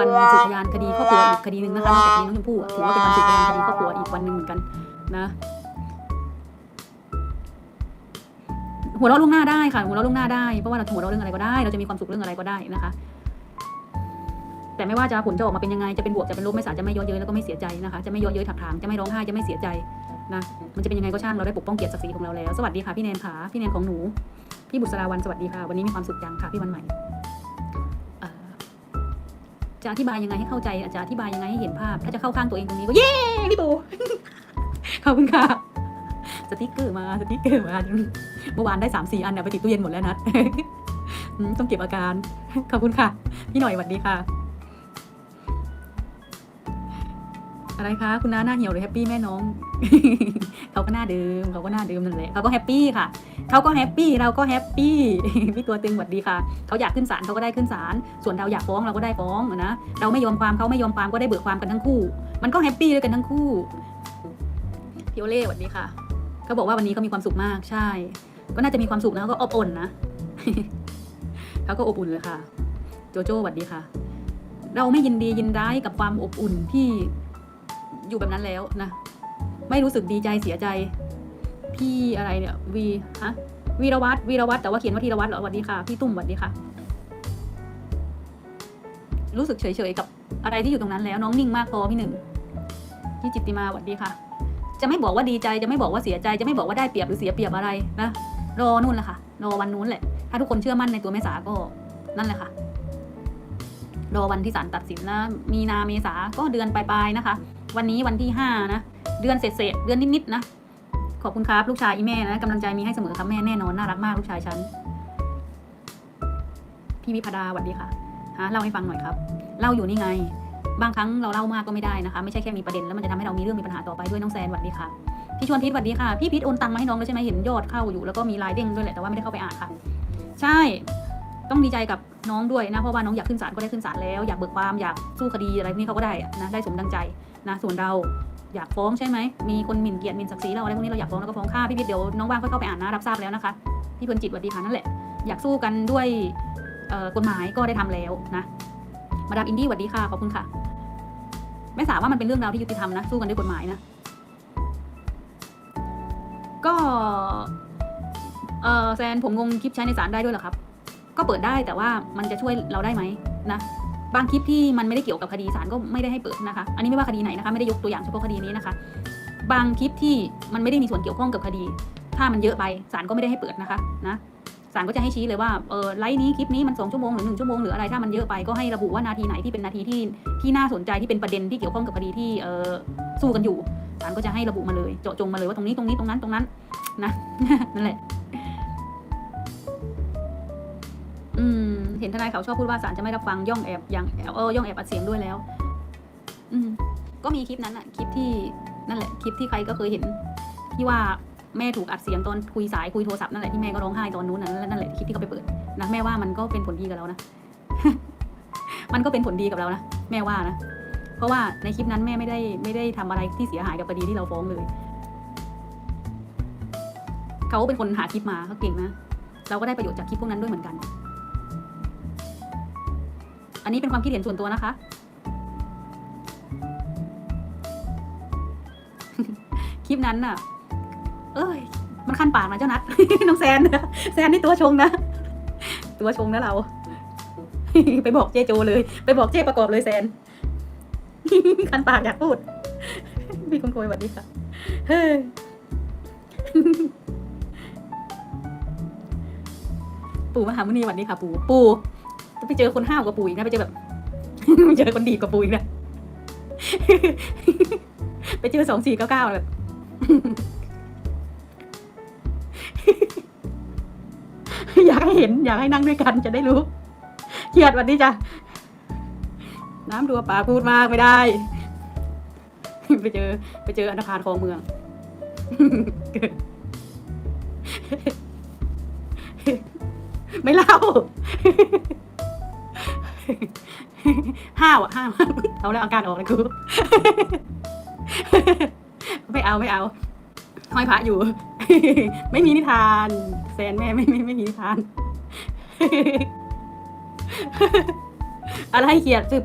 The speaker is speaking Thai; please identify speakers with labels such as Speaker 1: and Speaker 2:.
Speaker 1: วันสืบพยานคดีครอบครัวอีกคดีหนึ่งนะคะนอกจากคดีน้องชมพู่อะถือว่าเป็นวันสืบพยานคดีครอบครัวอีกวันหนึ่งเหมือนกันนะหัวเราะล่วงหน้าได้ค่ะหัวเราะล่วงหน้าได้เพราะว่าเราหัวเราะเรื่องอะไรก็ได้ เราจะมีความสุขเรื่องอะไรก็ได้นะคะ แต่ไม่ว่าจะผลจะออกมาเป็นยังไงจะเป็นบวกจะเป็นลบไม่สารจะไม่เย้อเย้ยแล้วก็ไม่เสียใจนะคะจะไม่เย้อเย้ยถักทางจะไม่ร้องไห้จะไม่เสียใจนะมันจะเป็นยังไงก็ช่างเราได้ปกป้องเกียรติศักดิ์ศรีของเราแล้วสวัสดีค่ะพี่แนนค่ะพี่แนนของหนูพี่บุษราวันสวัสดีค่ะวันนี้มีความสุขจังค่ะพี่วันใหม่เอ่อ จะอธิบายยังไงให้เข้าใจอาจจะอธิบายยังไงให้เห็นภาพ ถ้าจะเข้าข้างตัวเองตรงนี้ก็เย้พี่ปูขอบคุณค่ะสติ๊กเกอร์มาสติ๊กเกอร์มาเมื่อวานได้สามสี่อันเนี่ยไปติดตู้เย็นหมดแล้วนัดต้องเก็บอาการขอบคุณค่ะ พี่หน่อยสวัสดีค่ะ อะไรคะคุณน้าหน้าเหี่ยวหรือแฮปปี้แม่น้อง เขาก็หน้าเดิมเขาก็หน้าเดิมนั่นแหละเขาก็แฮปปี้ค่ะเขาก็แฮปปี้เราก็แฮปปี้พี่ตัวตึงสวัสดีค่ะเขาอยากขึ้นศาลเขาก็ได้ขึ้นศาลส่วนเราอยากฟ้องเราก็ได้ฟ้องนะเราไม่ยอมความเขาไม่ยอมความก็ได้เบิกความกันทั้งคู่ มันก็แฮปปี้ด้วยกันทั้งคู่พี่โอเล่สวัสดีค่ะเขาบอกว่าวันนี้เขามีความสุขมากใช่ ก็น่าจะมีความสุขนะก็อบอุ่นนะเขาก็อบอุ่นเลยค่ะ โจโจ้สวัสดีค่ะ เราไม่ยินดียินร้ายกับความอบอุ่นที่ อยู่แบบนั้นแล้วนะ ไม่รู้สึกดีใจเสียใจ พี่อะไรเนี่ย วีฮะวีรวัตรวีรวัตรแต่ว่าเขียนว่าธีรวัตรเหรอสวัสดีค่ะ พี่ตุ้มสวัสดีค่ะ รู้สึกเฉยๆกับอะไรที่อยู่ตรงนั้นแล้ว น้องนิ่งมากพอพี่หนึ่งพี่จิตติมาสวัสดีค่ะ จะไม่บอกว่าดีใจจะไม่บอกว่าเสียใจ จะไม่บอกว่าได้เปรียบหรือเสียเปรียบอะไรนะรอนู่นแหละค่ะรอวันนู้นแหละ ถ้าทุกคนเชื่อมั่นในตัวแม่สาก็นั่นแหละค่ะรอวันที่ศาลตัดสินนะ มีนาเมษาก็เดือนปลายๆนะคะ วันนี้วันที่ห้านะ เดือนเศษเดือนนิดๆนะ ขอบคุณครับ ลูกชายอีแม่นะกำลังใจมีให้เสมอครับแม่แน่นอนน่ารักมากลูกชายฉัน พี่วิพดาสวัสดีค่ะฮะเล่าให้ฟังหน่อยครับ เล่าอยู่นี่ไง บางครั้งเราเล่ามากก็ไม่ได้นะคะ ไม่ใช่แค่มีประเด็นแล้วมันจะทำให้เรามีเรื่องมีปัญหาต่อไปด้วยน้องแซนสวัสดีค่ะพี่ชวนพิษสวัสดีค่ะ พี่พิษโอนตังมาให้น้องแล้วใช่ไหมเห็นยอดเข้าอยู่แล้วก็มีรายเด้งด้วยแหละแต่ว่าไม่ได้เข้าไปอ่านค่ะ ใช่ ต้องดีใจกับน้องด้วยนะเพราะว่าน้องอยากขึ้นศาลก็ได้ขึ้นศาลแล้วอยากเบิกความอยากสู้คดีอะไรพวกนี้เขาก็ได้นะได้สมดังใจ นะส่วนเราอยากฟ้องใช่ไหม มีคนหมิ่นเกียรติหมิ่นศักดิ์ศรีเราอะไรพวกนี้เราอยากฟ้องเราก็ฟ้องค่าพี่พิษเดี๋ยวน้องว่างก็เข้าไปอ่านนะรับทราบแล้วนะคะ พี่เพลินจิตสวัสดีค่ะนั่นแหละ อยากสู้กันด้วยกฎหมายก็ได้ทำแล้วนะ มาดามอินดี้สวัสดีค่ะขอบคุณค่ะ ไม่สาว่ามันเป็นเรื่องราวที่ยุติธรรมนะ สู้กันด้วยกฎหมายนะ ก็แซนผมงงคลิปใช้ในศาลได้ด้วยเหรอครับ ก็เปิดได้แต่ว่ามันจะช่วยเราได้ไหมนะ บางคลิปที่มันไม่ได้เกี่ยวกับคดีศาลก็ไม่ได้ให้เปิดนะคะ อันนี้ไม่ว่าคดีไหนนะคะไม่ได้ยกตัวอย่างเฉพาะคดีนี้นะคะ บางคลิปที่มันไม่ได้มีส่วนเกี่ยวข้องกับคดี ถ้ามันเยอะไปศาลก็ไม่ได้ให้เปิดนะคะนะศาลก็จะให้ชี้เลยว่าเออไลฟ์นี้คลิปนี้มันสองชั่วโมงหรือหนึ่งชั่วโมงหรืออะไรถ้ามันเยอะไปก็ให้ระบุว่านาทีไหนที่เป็นนาทีที่ที่น่าสนใจที่เป็นประเด็นที่เกี่ยวข้องกับคดีที่เออสู้กันอยู่ศาลก็จะให้ระบุมาเลยเจาะจงมาเลยว่าตรงนี้ตรงนี้ตรงนั้นตรงนั้นนะนั่นแหละ เห็นทนายเขาชอบพูดว่าศาลจะไม่รับฟังย่องแอบอย่างเออย่องแอบอัดเสียงด้วยแล้ว อืมก็มีคลิปนั้นอะคลิปที่นั่นแหละคลิปที่ใครก็เคยเห็น ที่ว่าแม่ถูกอัดเสียงตอนคุยสายคุยโทรศัพท์นั่นแหละที่แม่ก็ร้องไห้ตอนนู้นนั่นนั่นแหละคลิปที่เขาไปเปิดนะแม่ว่ามันก็เป็นผลดีกับเรานะมันก็เป็นผลดีกับเรานะแม่ว่านะเพราะว่าในคลิปนั้นแม่ไม่ได้ไม่ได้ทำอะไรที่เสียหายกับคดีที่เราฟ้องเลยเขาเป็นคนหาคลิปมาเขาเก่งนะเราก็ได้ประโยชน์จากคลิปพวกนั้นด้วยเหมือนกัน นนี้เป็นความคิดเห็นส่วนตัวนะคะ คลิปนั้นน่ะ เอ้ย มันคันปากนะเจ้านัด น้องแซนนะแซนนี่ตัวชงนะ ตัวชงนะเรา ไปบอกเจโจเลย ไปบอกเจประกอบเลยแซนคันปากอยากพูด พี่คุณโกยสวัสดีค่ะ เฮ้ยปู่มหามุนีสวัสดีค่ะ ปู่ ปู่ ไปเจอคนห้าวกว่าปู่อีกนะไปเจอแบบไปเจอคนดีกว่าปู่อีกนะไปเจอสองสี่เก้าเก้าแบบอยากให้เห็น อยากให้นั่งด้วยกันจะได้รู้เครียดวันนี้จ้ะน้ำดัวปากพูดมากไม่ได้ ไปเจอ ไปเจออันธพาลคลองเมืองไม่เล่า ห้าวอะห้าวเอาแล้วอาการออกเลยกูไม่เอาไม่เอาห้อยพระอยู่ ไม่มีนิทานแซนแม่ไม่ไม่ไม่มีนิทาน อะไรเขียดซื้อ